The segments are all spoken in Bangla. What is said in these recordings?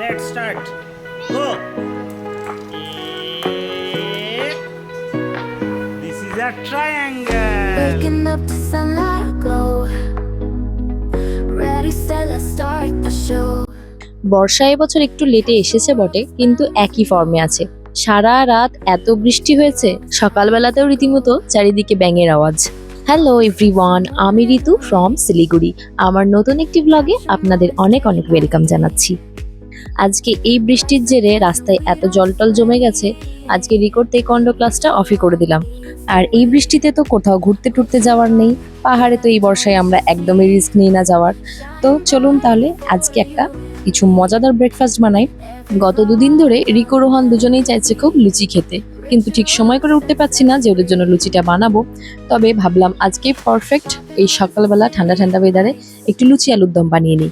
Let's start. Go. This is a triangle. Waking up to sunlight glow. Ready, set, let's start the show. বর্ষা এবছর একটু লেটে এসেছে বটে কিন্তু একই ফর্মে আছে সারা রাত এত বৃষ্টি হয়েছে সকালবেলাতেও রীতিমতো চারিদিকে ব্যাঙের আওয়াজ হ্যালো এভরিওয়ান আমি ঋতু ফ্রম শিলিগুড়ি আমার নতুন একটি ব্লগে আপনাদের অনেক অনেক ওয়েলকাম জানাচ্ছি আজকে এই বৃষ্টির জেরে রাস্তায় এত জলটল জমে গেছে, আজকে রিকোর্ড তেকন্ড ক্লাসটা অফই করে দিলাম। আর এই বৃষ্টিতে তো কোথাও ঘুরতে টুরতে যাওয়ার নেই, পাহাড়ে তো এই বর্ষায় আমরা একদমই রিস্ক নিই না যাওয়ার। তো চলুন তাহলে আজকে একটা কিছু মজাদার ব্রেকফাস্ট বানাই। গত দুদিন ধরে রিকো রোহান দুজনেই চাইছে খুব লুচি খেতে, কিন্তু ঠিক সময় করে উঠতে পারছি না যে ওদের জন্য লুচিটা বানাবো। তবে ভাবলাম আজকে পারফেক্ট এই সকালবেলা ঠান্ডা ঠান্ডা ওয়েদারে একটু লুচি আলুর দম বানিয়ে নিই।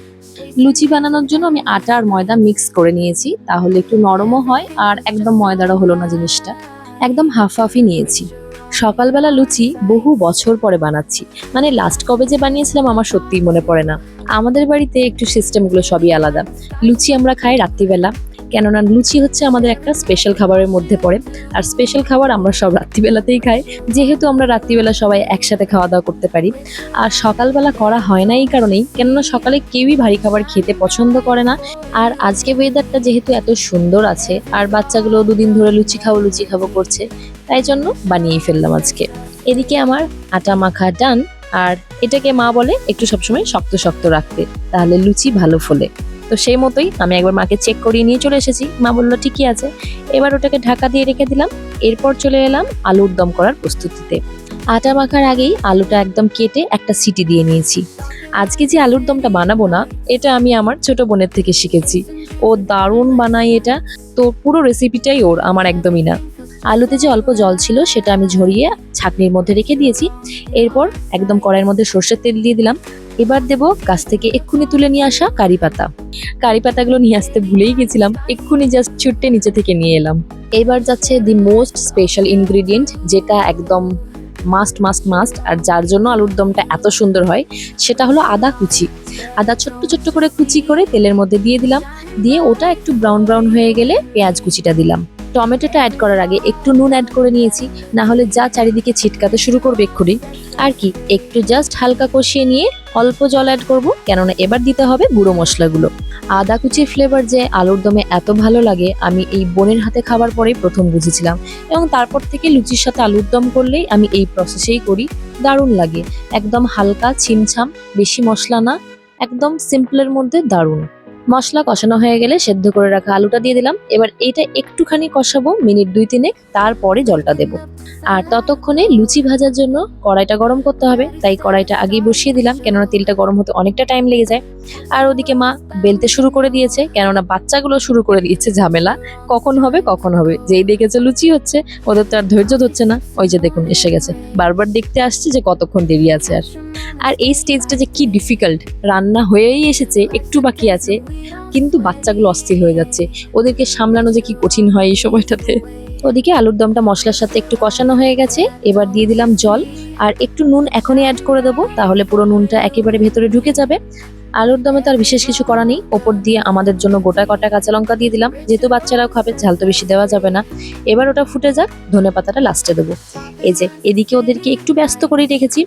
লুচি বানানোর জন্য আমি আটা আর ময়দা মিক্স করে নিয়েছি। তাহলে একটু নরমও হয় আর একদম ময়দারও হলো না জিনিসটা। একদম হাফ হাফই নিয়েছি। সকালবেলা লুচি বহু বছর পরে বানাচ্ছি। মানে লাস্ট কবে যে বানিয়েছিলাম আমার সত্যিই মনে পড়ে না। আমাদের বাড়িতে একটু সিস্টেমগুলো সবই আলাদা। লুচি আমরা খাই রাত্রিবেলা। কেননা লুচি হচ্ছে আমাদের একটা স্পেশাল খাবারের মধ্যে পড়ে। আর স্পেশাল খাবার আমরা সব রাত্রিবেলাতেই খাই। যেহেতু আমরা রাত্রিবেলা সবাই একসাথে খাওয়া দাওয়া করতে পারি। আর সকালবেলা করা হয় না এই কারণেই। কেননা সকালে কেউই ভারী খাবার খেতে পছন্দ করে না। আর আজকে ওয়েদারটা যেহেতু এত সুন্দর আছে, আর বাচ্চাগুলো দুদিন ধরে লুচি খাব লুচি খাব করছে, তাই জন্য বানিয়েই ফেললাম আজকে। এদিকে আমার আটা মাখা ডান আর এটাকে মা বলে একটু সবসময় শক্ত শক্ত রাখতে। তাহলে লুচি ভালো ফোলে। তো সেই মতোই আমি একবার মাকে চেক করিয়ে নিয়ে চলে এসেছি। মা বলল, ঠিকই আছে। এবার ওটাকে ঢাকা দিয়ে রেখে দিলাম। এরপর চলে এলাম আলুর দম করার প্রস্তুতিতে। আটা মাখার আগেই আলুটা একদম কেটে একটা সিটি দিয়ে নিয়েছি। আজকে যে আলুর দমটা বানাবো না, এটা আমি আমার ছোট বোনের থেকে শিখেছি। ও দারুণ বানায় এটা। তো পুরো রেসিপিটাই ওর, আমার একদমই না। আলুতে যে অল্প জল ছিল, সেটা আমি ঝরিয়ে ছাঁকনির মধ্যে রেখে দিয়েছি। এরপর একদম কড়াইয়ের মধ্যে সর্ষের তেল দিয়ে দিলাম। এবার দেব গাছ থেকে এক্ষুনি তুলে নিয়ে আসা কারি পাতা। কারি পাতাগুলো নিয়ে আসতে ভুলেই গেছিলাম, এক্ষুনি জাস্ট ছুট্টে নিচে থেকে নিয়ে এলাম। এবার যাচ্ছে দি মোস্ট স্পেশাল ইনগ্রিডিয়েন্ট যেটা একদম মাস্ট মাস্ট মাস্ট আর যার জন্য আলুর দমটা এত সুন্দর হয়, সেটা হলো আদা কুচি। আদা ছোট্ট ছোট্ট করে কুচি করে তেলের মধ্যে দিয়ে দিলাম, দিয়ে ওটা একটু ব্রাউন ব্রাউন হয়ে গেলে পেঁয়াজ কুচিটা দিলাম। টমেটোটা অ্যাড করার আগে একটু নুন অ্যাড করে নিয়েছি না হলে যা চারিদিকে ছিটকাতে শুরু করবে এক্ষুনি। আর কি, একটু জাস্ট হালকা কষিয়ে নিয়ে অল্প জল অ্যাড করব, কেননা এবার দিতে হবে গুঁড়ো মশলাগুলো। আদা কুচির ফ্লেভার যে আলুর দমে এত ভালো লাগে, আমি এই বোনের হাতে খাবার পরেই প্রথম বুঝেছিলাম। এবং তারপর থেকে লুচির সাথে আলুর দম করলেই আমি এই প্রসেসেই করি, দারুণ লাগে। একদম হালকা ছিমছাম, বেশি মশলা না, একদম সিম্পলের মধ্যে দারুণ। মশলা কষানো হয়ে গেলে সেদ্ধ করে রাখা আলুটা দিয়ে দিলাম। এবার এইটা একটুখানি কষাবো, মিনিট দুই তিনেক, তারপরে জলটা দেব। আর ততক্ষণে লুচি ভাজার জন্য কড়াইটা গরম করতে হবে। তাই কড়াইটা আগেই বসিয়ে দিলাম, কেননা তেলটা গরম হতে অনেকটা টাইম লেগে যায়। আর ওদিকে মা বেলতে শুরু করে দিয়েছে, কেননা বাচ্চাগুলো শুরু করে দিয়েছে ঝামেলা। কখন হবে কখন হবে? যেই দেখেছে লুচি হচ্ছে, ওদের তো আর ধৈর্য ধরছে না। ওই যে দেখুন, এসে গেছে। বারবার দেখতে আসছে যে কতক্ষণ দেরি আছে আর। আর এই স্টেজটা যে কি ডিফিকাল্ট রান্না হয়েই এসেছে, একটু বাকি আছে। কিন্তু বাচ্চাগুলো অস্থির হয়ে যাচ্ছে। ওদেরকে সামলানো যে কি কঠিন হয় এই সময়টাতে। ওদিকে আলুর দমটা মশলার সাথে একটু কষানো হয়ে গেছে। এবার দিয়ে দিলাম জল। আর একটু নুন এখনই অ্যাড করে দেবো, তাহলে পুরো নুনটা একেবারে ভেতরে ঢুকে যাবে। আলুর দমে তার বিশেষ কিছু করা নেই। ওপর দিয়ে আমাদের জন্য গোটা কটা কাঁচা লঙ্কা দিয়ে দিলাম। যেহেতু বাচ্চারাও খাবে, ঝাল তো বেশি দেওয়া যাবে না। এবার ওটা ফুটে যাক, ধনে পাতাটা লাস্টে দেবো। এই যে, এদিকে ওদেরকে একটু ব্যস্ত করেই রেখেছি।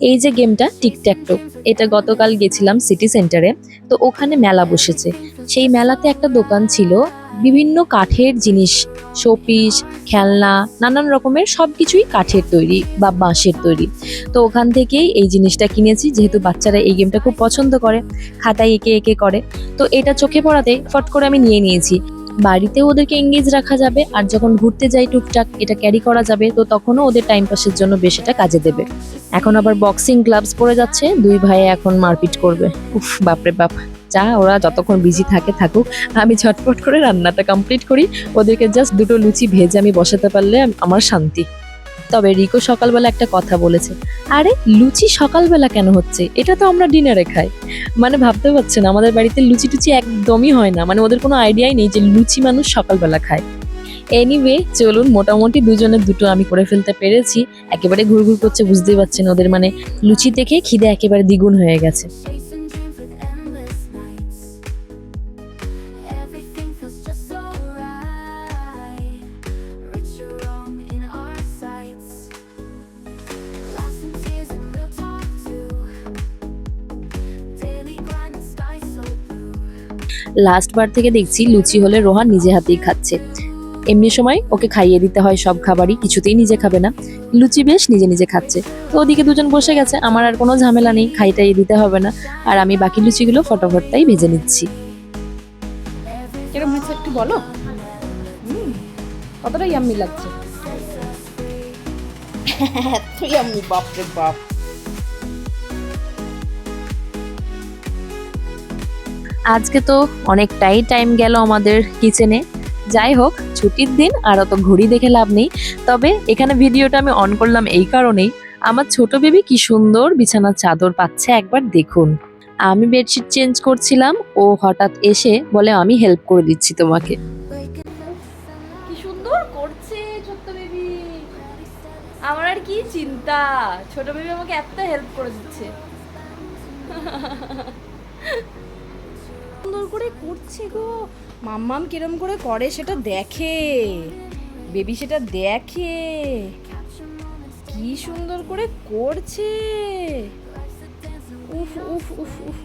এই যে গেমটা টিকট্যাকটো এটা গতকাল গেছিলাম সিটি সেন্টারে তো ওখানে মেলা বসেছে। সেই মেলাতে একটা দোকান ছিল বিভিন্ন কাঠের জিনিস, শোপিস, খেলনা, নানান রকমের সব কিছুই কাঠের তৈরি বা বাঁশের তৈরি। তো ওখান থেকেই এই জিনিসটা কিনেছি, যেহেতু বাচ্চারা এই গেমটা খুব পছন্দ করে, খাতায় এঁকে এঁকে করে। তো এটা চোখে পড়াতে ফট করে আমি নিয়ে নিয়েছি। বাড়িতেও ওদেরকে এঙ্গেজ রাখা যাবে, আর যখন ঘুরতে যাই টুকটাক, এটা ক্যারি করা যাবে, তো তখনও ওদের টাইম পাসের জন্য বেশ এটা কাজে দেবে। এখন আবার বক্সিং গ্লাভস পরে যাচ্ছে, দুই ভাইয়ে এখন মারপিট করবে। উফ, বাপরে বাপ। যা ওরা যতক্ষণ বিজি থাকে, থাকুক। আমি ঝটপট করে রান্নাটা কমপ্লিট করি। ওদেরকে জাস্ট দুটো লুচি ভেজে আমি বসাতে পারলে আমার শান্তি। তবে রিকো সকালবেলা একটা কথা বলেছে, আরে, লুচি সকালবেলা কেন হচ্ছে? এটা তো আমরা ডিনারে খাই। মানে ভাবতে পারছেন আমাদের বাড়িতে লুচি টুচি একদমই হয় না। মানে ওদের কোনো আইডিয়াই নেই যে লুচি মানুষ সকালবেলা খায়। এনিওয়ে চলুন, মোটামুটি দুজনের দুটো আমি করে ফেলতে পেরেছি। একেবারে ঘুরঘুর করছে, বুঝতেই পারছেন ওদের মানে লুচি দেখে খিদে একেবারে দ্বিগুণ হয়ে গেছে। লাস্ট বার থেকে দেখছি লুচি হলে রোহান নিজে হাতেই খাচ্ছে। এমনি সময় ওকে খাইয়ে দিতে হয় সব খাবারই কিছুতেই নিজে খাবে না। লুচি বেশ নিজে নিজে খাচ্ছে। তো ওদিকে দুজন বসে গেছে আমার আর কোনো ঝামেলা নেই খাইটাই দিতে হবে না। আর আমি বাকি লুচিগুলো ফটাফটটাই ভেজে নিচ্ছি। কিরম হয়েছে একটু বলো? হুম, কতটা ইয়াম্মি লাগছে? এত ইয়াম্মি বাপরে বাপ। আজকে তো অনেকটাই টাইম গেল আমাদের কিচেনে যাই হোক, ছুটির দিন, আর অত ঘড়ি দেখে লাভ নেই। তবে এখানে ভিডিওটা আমি অন করলাম এই কারণেই। আমার ছোট বেবি কি সুন্দর বিছানার চাদর পাচ্ছে, একবার দেখুন। আমি বেডশিট চেঞ্জ করছিলাম, ও হঠাৎ এসে বলে, আমি হেল্প করে দিচ্ছি তোমাকে। আমার আর কি চিন্তা। ছোট বেবি আমাকে এত হেল্প করে দিচ্ছে। সুন্দর করে করছে গো। মাম্মাম কিরম করে করে সেটা দেখে। বেবি সেটা দেখে। কি সুন্দর করে করছে। উফ উফ উফ উফ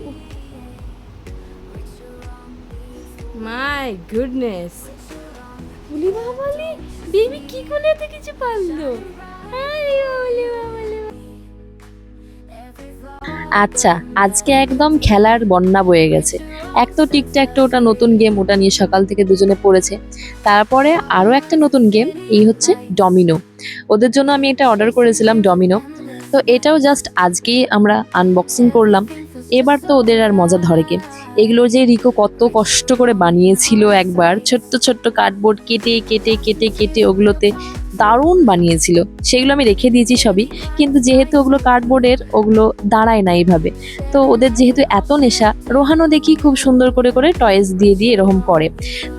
মাই গুডনেস বলি বাবালি বেবি কি করে এত কিছু পারল? আরে বাবালি বাবালি আচ্ছা আজকে একদম খেলার বন্যা বয়ে গেছে। এক তো টিকট্যাকটা ওটা নতুন গেম ওটা নিয়ে সকাল থেকে দুজনে পড়েছে। তারপরে আরও একটা নতুন গেম এই হচ্ছে ডমিনো ওদের জন্য আমি এটা অর্ডার করেছিলাম ডমিনো তো এটাও জাস্ট আজকেই আমরা আনবক্সিং করলাম। এবার তো ওদের আর মজা ধরে কে? এগুলো যে রিকো কত কষ্ট করে বানিয়েছিল একবার, ছোট্ট ছোট্ট কার্ডবোর্ড কেটে কেটে কেটে কেটে ওগুলোতে দারুণ বানিয়েছিল। সেগুলো আমি রেখে দিয়েছি সবই, কিন্তু যেহেতু ওগুলো কার্ডবোর্ডের ওগুলো দাঁড়ায় না এইভাবে। তো ওদের যেহেতু এত নেশা, রোহানও দেখি খুব সুন্দর করে করে টয়েস দিয়ে দিয়ে এরকম করে।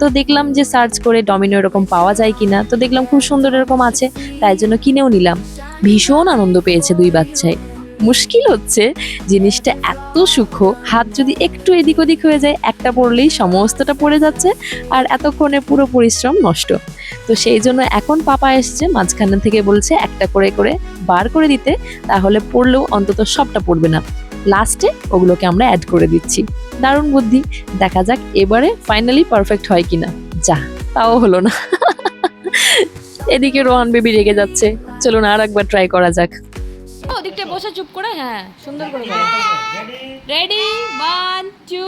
তো দেখলাম যে সার্চ করে ডমিনো এরকম পাওয়া যায় কিনা, তো দেখলাম খুব সুন্দর এরকম আছে, তাই জন্য কিনেও নিলাম। ভীষণ আনন্দ পেয়েছে দুই বাচ্চায়। মুশকিল হচ্ছে জিনিসটা এত সূক্ষ্ম, হাত যদি একটু এদিক ওদিক হয়ে যায়, একটা পড়লেই সমস্তটা পড়ে যাচ্ছে আর এতক্ষণে পুরো পরিশ্রম নষ্ট। তো সেই জন্য এখন পাপা এসছে, মাঝখানে থেকে বলছে একটা করে করে বার করে দিতে, তাহলে পড়লেও অন্তত সবটা পড়বে না। লাস্টে ওগুলোকে আমরা অ্যাড করে দিচ্ছি। দারুণ বুদ্ধি। দেখা যাক এবারে ফাইনালি পারফেক্ট হয় কিনা। যা, তাও হলো না। এদিকে রোহান বেবি রেগে যাচ্ছে। চলুন আর একবার ট্রাই করা যাক। ওদিকটা বসে। চুপ করে হ্যাঁ সুন্দর করে রেডি ওয়ান টু.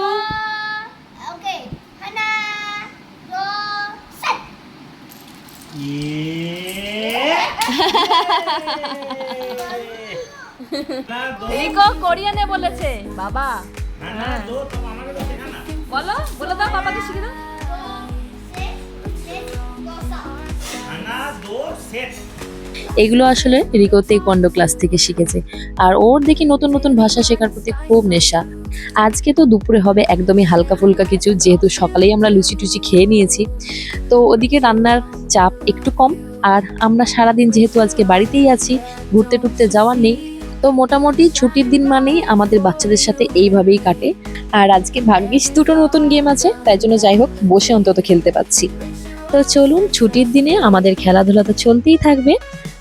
রিকো কোরিয়ানে বলেছে বাবা। তো তো বলো বলো দাও বাবাকে শিখে দাও। দো সেট এগুলো আসলে রিকো তেকোয়ান্ডো ক্লাস থেকে শিখেছে। আর ওর দেখি নতুন নতুন ভাষা শেখার প্রতি খুব নেশা। আজকে তো দুপুরে হবে একদমই হালকা ফুলকা কিছু, যেহেতু সকালেই আমরা লুচি টুচি খেয়ে নিয়েছি। তো ওদিকে রান্নার চাপ একটু কম, আর আমরা সারাদিন যেহেতু আজকে বাড়িতেই আছি, ঘুরতে টুরতে যাওয়ার নেই, তো মোটামুটি ছুটির দিন মানেই আমাদের বাচ্চাদের সাথে এইভাবেই কাটে। আর আজকে ভাগ্যিস দুটো নতুন গেম আছে, তাই জন্য যাই হোক, বসে অন্তত খেলতে পাচ্ছি তো চলুন ছুটির দিনে আমাদের খেলাধুলা তো চলতেই থাকবে।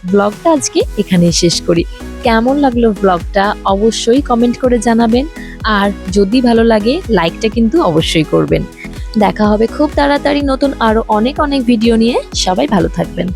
ব্লগটা আজকে এখানেই শেষ করি। কেমন লাগল ব্লগটা অবশ্যই কমেন্ট করে জানাবেন। আর যদি ভালো লাগে লাইকটা কিন্তু অবশ্যই করবেন। দেখা হবে খুব তাড়াতাড়ি নতুন আরও অনেক অনেক ভিডিও নিয়ে। সবাই ভালো থাকবেন।